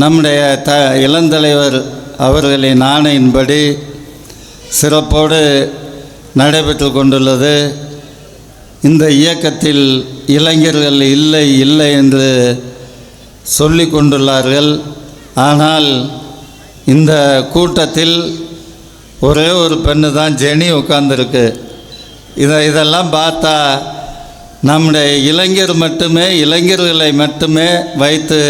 நம்முடைய த இளந்தலைவர் அவர்களின் ஆணையின்படி சிறப்போடு நடைபெற்று கொண்டுள்ளது. இந்த இயக்கத்தில் இளைஞர்கள் இல்லை இல்லை என்று சொல்லி கொண்டுள்ளார்கள். ஆனால் இந்த கூட்டத்தில் ஒரே ஒரு பெண்ணு தான் ஜெனி உட்கார்ந்துருக்கு. இதை இதெல்லாம் பார்த்தா நம்முடைய இளைஞர் மட்டுமே இளைஞர்களை மட்டுமே வைத்து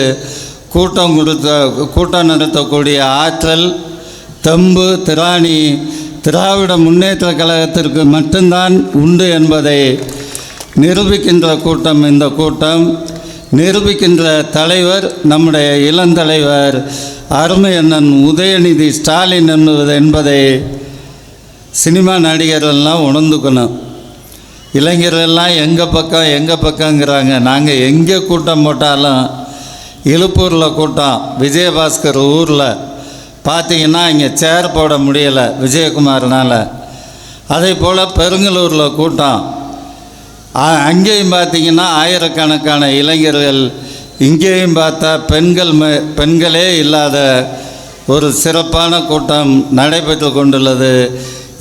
கூட்டம் கொடுத்த கூட்டம் நடத்தக்கூடிய ஆற்றல் தெம்பு திராணி திராவிட முன்னேற்ற கழகத்திற்கு மட்டும்தான் உண்டு என்பதை நிரூபிக்கின்ற கூட்டம் இந்த கூட்டம். நிரூபிக்கின்ற தலைவர் நம்முடைய இளந்தலைவர் அருமை அண்ணன் உதயநிதி ஸ்டாலின் என்பது என்பதை சினிமா நடிகரெல்லாம் உணர்ந்துக்கணும். இளைஞர்கள்லாம் எங்கள் பக்கம் எங்கள் பக்கங்கிறாங்க. நாங்கள் எங்கே கூட்டம் போட்டாலும் இழுப்பூரில் கூட்டம் விஜயபாஸ்கர் ஊரில். பார்த்தீங்கன்னா இங்கே சேர் போட முடியலை விஜயகுமார்னால். அதே போல் பெருங்கலூரில் கூட்டம். அங்கேயும் பார்த்தீங்கன்னா ஆயிரக்கணக்கான இளைஞர்கள். இங்கேயும் பார்த்தா பெண்கள் ம பெண்களே இல்லாத ஒரு சிறப்பான கூட்டம் நடைபெற்று கொண்டுள்ளது.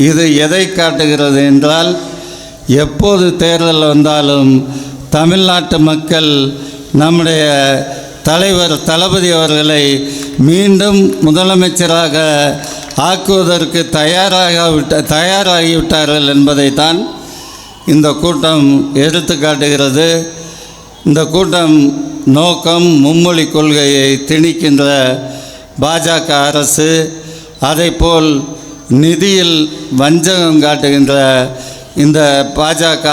இது எதை காட்டுகிறது என்றால் எப்போது தேர்தல் வந்தாலும் தமிழ்நாட்டு மக்கள் நம்முடைய தலைவர் தளபதி அவர்களை மீண்டும் முதலமைச்சராக ஆக்குவதற்கு தயாராக விட்ட தயாராகிவிட்டார்கள் என்பதைத்தான் இந்த கூட்டம் எடுத்து காட்டுகிறது. இந்த கூட்டம் நோக்கம் மும்மொழி கொள்கையை திணிக்கின்ற பாஜக அரசு அதைப்போல் நிதியில் வஞ்சகம் காட்டுகின்ற இந்த பாஜக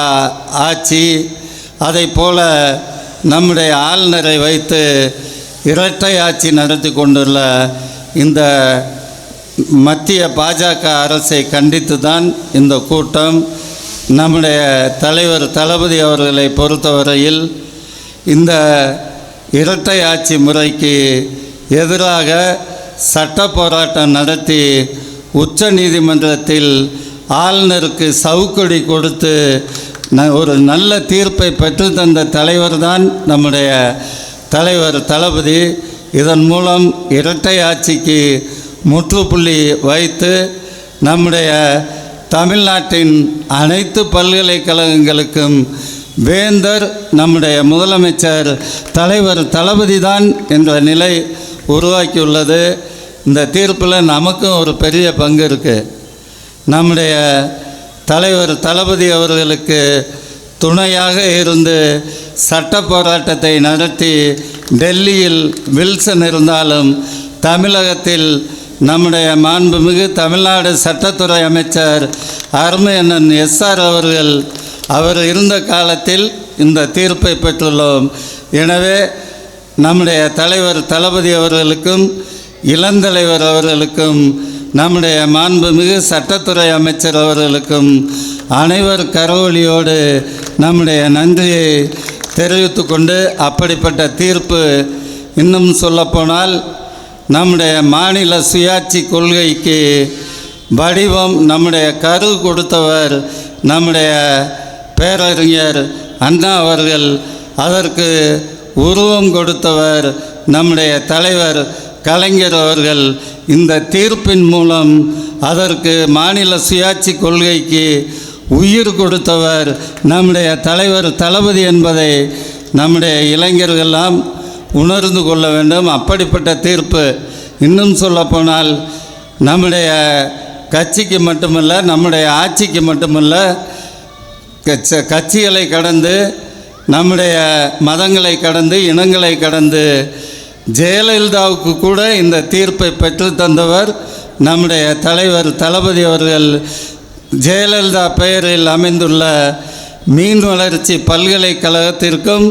ஆட்சி அதைப்போல நம்முடைய ஆளுநரை வைத்து இரட்டை ஆட்சி நடத்தி கொண்டுள்ள இந்த மத்திய பாஜக அரசை கண்டித்து தான் இந்த கூட்டம். நம்முடைய தலைவர் தளபதி அவர்களை பொறுத்தவரையில் இந்த இரட்டை ஆட்சி முறைக்கு எதிராக சட்ட போராட்டம் நடத்தி உச்ச நீதிமன்றத்தில் ஆளுநருக்கு சவுக்கடி கொடுத்து ஒரு நல்ல தீர்ப்பை பெற்று தந்த தலைவர் தான் நம்முடைய தலைவர் தளபதி. இதன் மூலம் இரட்டை ஆட்சிக்கு முற்றுப்புள்ளி வைத்து நம்முடைய தமிழ்நாட்டின் அனைத்து பல்கலைக்கழகங்களுக்கும் வேந்தர் நம்முடைய முதலமைச்சர் தலைவர் தளபதி தான் என்ற நிலை உருவாக்கியுள்ளது. இந்த தீர்ப்பில் நமக்கும் ஒரு பெரிய பங்கு இருக்குது நம்முடைய தலைவர் தளபதி அவர்களுக்கு துணையாக இருந்து சட்ட போராட்டத்தை நடத்தி டெல்லியில் வில்சன் இருந்தாலும் தமிழகத்தில் நம்முடைய மாண்புமிகு தமிழ்நாடு சட்டத்துறை அமைச்சர் அருமையண்ணன் எஸ்ஆர் அவர்கள் அவர் இருந்த காலத்தில் இந்த தீர்ப்பை பெற்றுள்ளோம். எனவே நம்முடைய தலைவர் தளபதி அவர்களுக்கும் இளந்தலைவர் அவர்களுக்கும் நம்முடைய மாண்புமிகு சட்டத்துறை அமைச்சர் அவர்களுக்கும் அனைவர் கரவொலியோடு நம்முடைய நன்றியை தெரிவித்து கொண்டு அப்படிப்பட்ட தீர்ப்பு இன்னும் சொல்லப்போனால் நம்முடைய மாநில சுயாட்சி கொள்கைக்கு வடிவம் நம்முடைய கரு கொடுத்தவர் நம்முடைய பேரறிஞர் அண்ணா அவர்கள். அதற்கு உருவம் கொடுத்தவர் நம்முடைய தலைவர் கலைஞர் அவர்கள். இந்த தீர்ப்பின் மூலம் அதற்கு மாநில சுயாட்சி கொள்கைக்கு உயிர் கொடுத்தவர் நம்முடைய தலைவர் தளபதி என்பதை நம்முடைய இளைஞர்கள்லாம் உணர்ந்து கொள்ள வேண்டும். அப்படிப்பட்ட தீர்ப்பு இன்னும் சொல்லப்போனால் நம்முடைய கட்சிக்கு மட்டுமல்ல நம்முடைய ஆட்சிக்கு மட்டுமல்ல கட்ச- கட்சிகளை கடந்து நம்முடைய மதங்களை கடந்து இனங்களை கடந்து ஜெயலலிதாவுக்கு கூட இந்த தீர்ப்பை பெற்று தந்தவர் நம்முடைய தலைவர் தளபதி அவர்கள். ஜெயலலிதா பெயரில் அமைந்துள்ள மீன் வளர்ச்சி பல்கலைக்கழகத்திற்கும்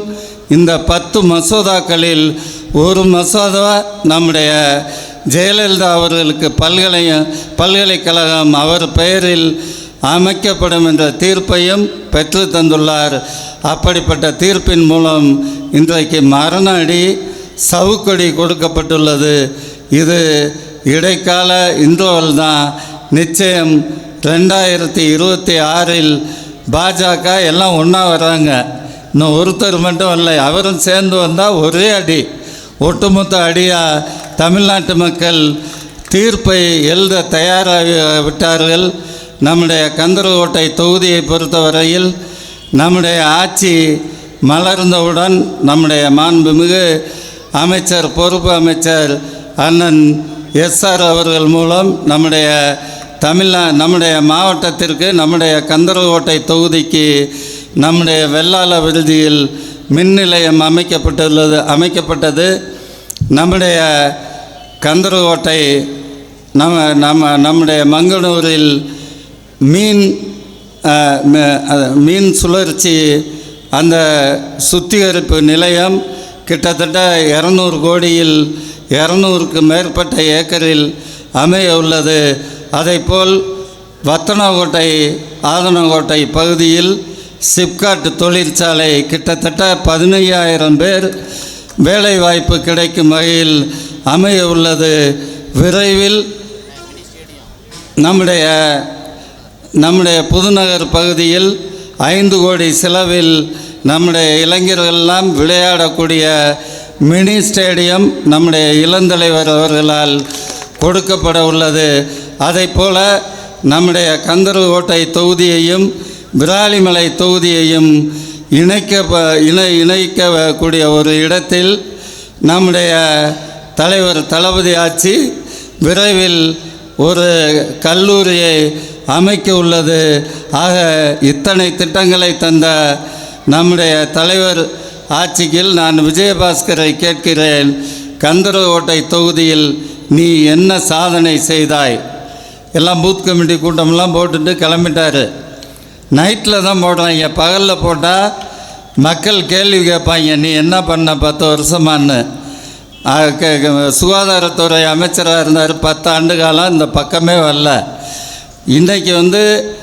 இந்த பத்து மசோதாக்களில் ஒரு மசோதா நம்முடைய ஜெயலலிதா அவர்களுக்கு பல்கலை பல்கலைக்கழகம் அவர் பெயரில் அமைக்கப்படும் என்ற தீர்ப்பையும் பெற்று தந்துள்ளார். அப்படிப்பட்ட தீர்ப்பின் மூலம் இன்றைக்கு மரண அடி சவுக்கடி கொடுக்கப்பட்டுள்ளது. இது இடைக்கால இன்றுவல் தான். நிச்சயம் ரெண்டாயிரத்தி இருபத்தி ஆறில் பாஜக எல்லாம் ஒன்றா வராங்க. இன்னும் ஒருத்தர் மட்டும் இல்லை அவரும் சேர்ந்து வந்தால் ஒரே அடி. ஒட்டுமொத்த அடியாக தமிழ்நாட்டு மக்கள் தீர்ப்பை எழுத தயாராகி விட்டார்கள். நம்முடைய கந்தரகோட்டை தொகுதியை பொறுத்தவரையில் நம்முடைய ஆட்சி மலர்ந்தவுடன் நம்முடைய மாண்புமிகு அமைச்சர் பொறுப்பு அமைச்சர் அண்ணன் எஸ்ஆர் அவர்கள் மூலம் நம்முடைய தமிழ்நா நம்முடைய மாவட்டத்திற்கு நம்முடைய கந்தரகோட்டை தொகுதிக்கு நம்முடைய வெள்ளாள விடுதியில் மின் நிலையம் அமைக்கப்பட்டுள்ளது அமைக்கப்பட்டது. நம்முடைய கந்தரகோட்டை நம்ம நம்ம நம்முடைய மங்களூரில் மீன் மீன் சுழற்சி அந்த சுத்திகரிப்பு நிலையம் கிட்டத்தட்ட இரநூறு கோடியில் இரநூறுக்கு மேற்பட்ட ஏக்கரில் அமைய உள்ளது. அதைப்போல் வத்தனங்கோட்டை ஆதனங்கோட்டை பகுதியில் சிப்காட் தொழிற்சாலை கிட்டத்தட்ட பதினையாயிரம் பேர் வேலைவாய்ப்பு கிடைக்கும் வகையில் அமைய உள்ளது. விரைவில் நம்முடைய நம்முடைய புதுநகர் பகுதியில் ஐந்து கோடி செலவில் நம்முடைய இளைஞர்களெல்லாம் விளையாடக்கூடிய மினி ஸ்டேடியம் நம்முடைய இளந்தலைவர் அவர்களால் கொடுக்கப்பட உள்ளது. அதைப் போல நம்முடைய கந்தர்கோட்டை தொகுதியையும் விராலிமலை தொகுதியையும் இணைக்க இணை இணைக்கக்கூடிய ஒரு இடத்தில் நம்முடைய தலைவர் தளபதி ஆட்சி விரைவில் ஒரு கல்லூரியை அமைக்க உள்ளது. ஆக இத்தனை திட்டங்களை தந்த நம்முடைய தலைவர் ஆட்சியில் நான் விஜயபாஸ்கரை கேட்கிறேன். கந்தரகோட்டை தொகுதியில் நீ என்ன சாதனை செய்தாய்? எல்லாம் பூத் கமிட்டி கூட்டமெல்லாம் போட்டுட்டு கிளம்பிட்டார். நைட்டில் தான் போடுறாங்க பகலில் போட்டால் மக்கள் கேள்வி கேட்பாங்க நீ என்ன பண்ண பத்து வருஷமான்னு? கே- சுகாதாரத்துறை அமைச்சராக இருந்தார். பத்து ஆண்டு காலம் இந்த பக்கமே வரல. இன்றைக்கி வந்து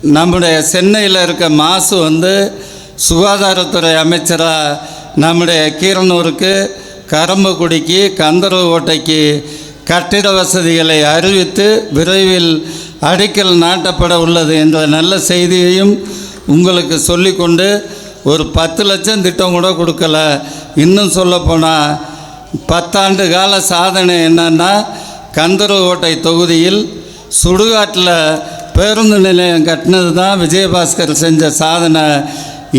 நம்முடைய சென்னையில் இருக்க மாசு வந்து சுகாதாரத்துறை அமைச்சராக நம்முடைய கீரனூருக்கு கரம்பக்குடிக்கு கந்தரகோட்டைக்கு கட்டிட வசதிகளை அறிவித்து விரைவில் அடிக்கல் நாட்டப்பட உள்ளது என்ற நல்ல செய்தியையும் உங்களுக்கு சொல்லிக்கொண்டு ஒரு பத்து லட்சம் திட்டம் கூட கொடுக்கல. இன்னும் சொல்லப்போனால் பத்தாண்டு கால சாதனை என்னன்னா கந்தரகோட்டை தொகுதியில் சுடுகாட்டில் பேருந்து நிலையம் கட்டினது தான் விஜயபாஸ்கர் செஞ்ச சாதனை.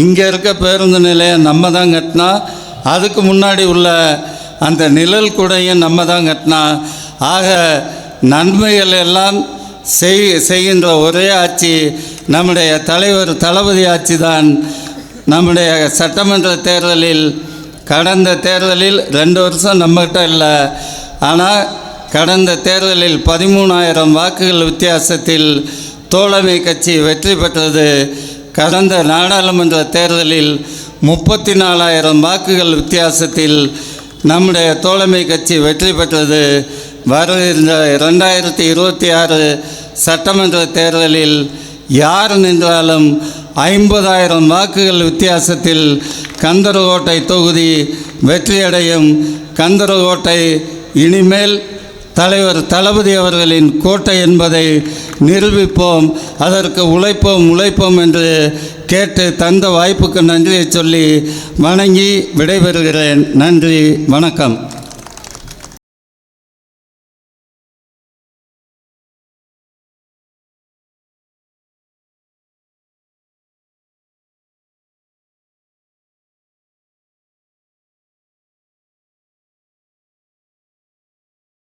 இங்கே இருக்க பேருந்து நிலையம் நம்ம தான் கட்டினா அதுக்கு முன்னாடி உள்ள அந்த நிழல் கூடையும் நம்ம தான் கட்டினா ஆக நன்மைகள் எல்லாம் செய் செய்கின்ற ஒரே ஆட்சி நம்முடைய தலைவர் தளபதி ஆட்சி தான். நம்முடைய சட்டமன்ற தேர்தலில் கடந்த தேர்தலில் ரெண்டு வருஷம் நம்மகிட்ட இல்லை. ஆனால் கடந்த தேர்தலில் பதிமூணாயிரம் வாக்குகள் வித்தியாசத்தில் தோழமை கட்சி வெற்றி பெற்றது. கடந்த நாடாளுமன்ற தேர்தலில் முப்பத்தி நாலாயிரம் வாக்குகள் வித்தியாசத்தில் நம்முடைய தோழமை கட்சி வெற்றி பெற்றது. வருகின்ற ரெண்டாயிரத்தி இருபத்தி ஆறு சட்டமன்ற தேர்தலில் யார் நின்றாலும் ஐம்பதாயிரம் வாக்குகள் வித்தியாசத்தில் கந்தரகோட்டை தொகுதி வெற்றியடையும். கந்தரகோட்டை இனிமேல் தலைவர் தளபதி அவர்களின் கோட்டை என்பதை நிரூபிப்போம் அதற்கு உழைப்போம் உழைப்போம் என்று கேட்டு தந்த வாய்ப்புக்கு நன்றியை சொல்லி வணங்கி விடைபெறுகிறேன். நன்றி வணக்கம்.